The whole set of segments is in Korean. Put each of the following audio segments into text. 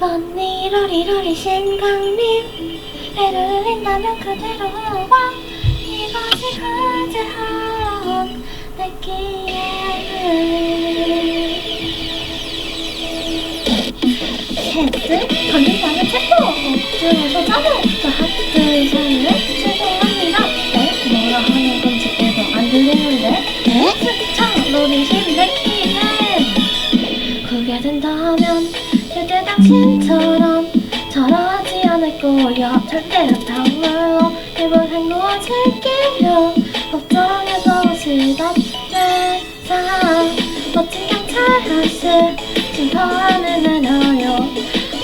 넌 이러리러리 심강림 에르린다면 그대로 와. 이것이 흐즈한 내 기회를 셋들 걸린다면 체포 억지에서 잡아 저 하트 사이를 최소합니다. 네? 뭐라 하는 건지 애도 안 들리는데. 네? 스쳐 노리신 내 기회 그게 된다면 당신처럼 절하지 않을 거야. 절대로 당물로 기분 행복해질게요 걱정해도 시답 내사 멋진 경찰 아저씨 심판을 내려요.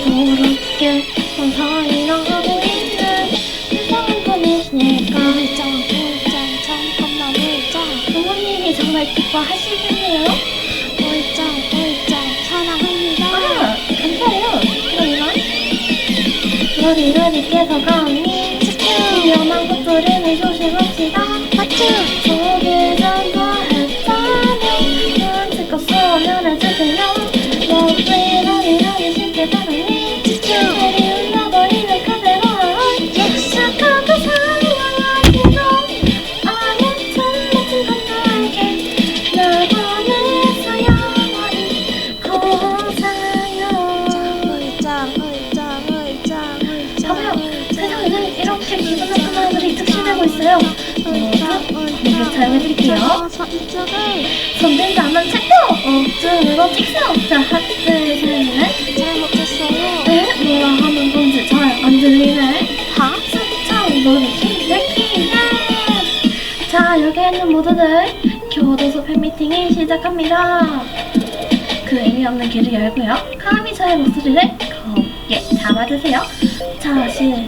도롭게 서서히 나가고 있는 이상한 분이시니까. 물장 물장 잠깐만 물장. 부모님이 정말 기뻐하시겠네요. 물장 물장 러리러리께서 감히 위험한 것들을 조심합시다. 맞죠? 저기 전도했다면 눈치껏 쏘면 해 특실되고 있어요. 이거 잘 해드릴게요. 이쪽을 손댄다면 체포 억지로 찍어 자 하트 셋넷 잘못했어요. 네? 뭐라 하는 건지 잘 안 들리네. 하? 수창 노리기 내키네 자 여기 있는 모두들 교도소 팬미팅이 시작합니다. 그 의미 없는 길을 열고요. 저의 목소리를 곱게 잡아주세요. 자 시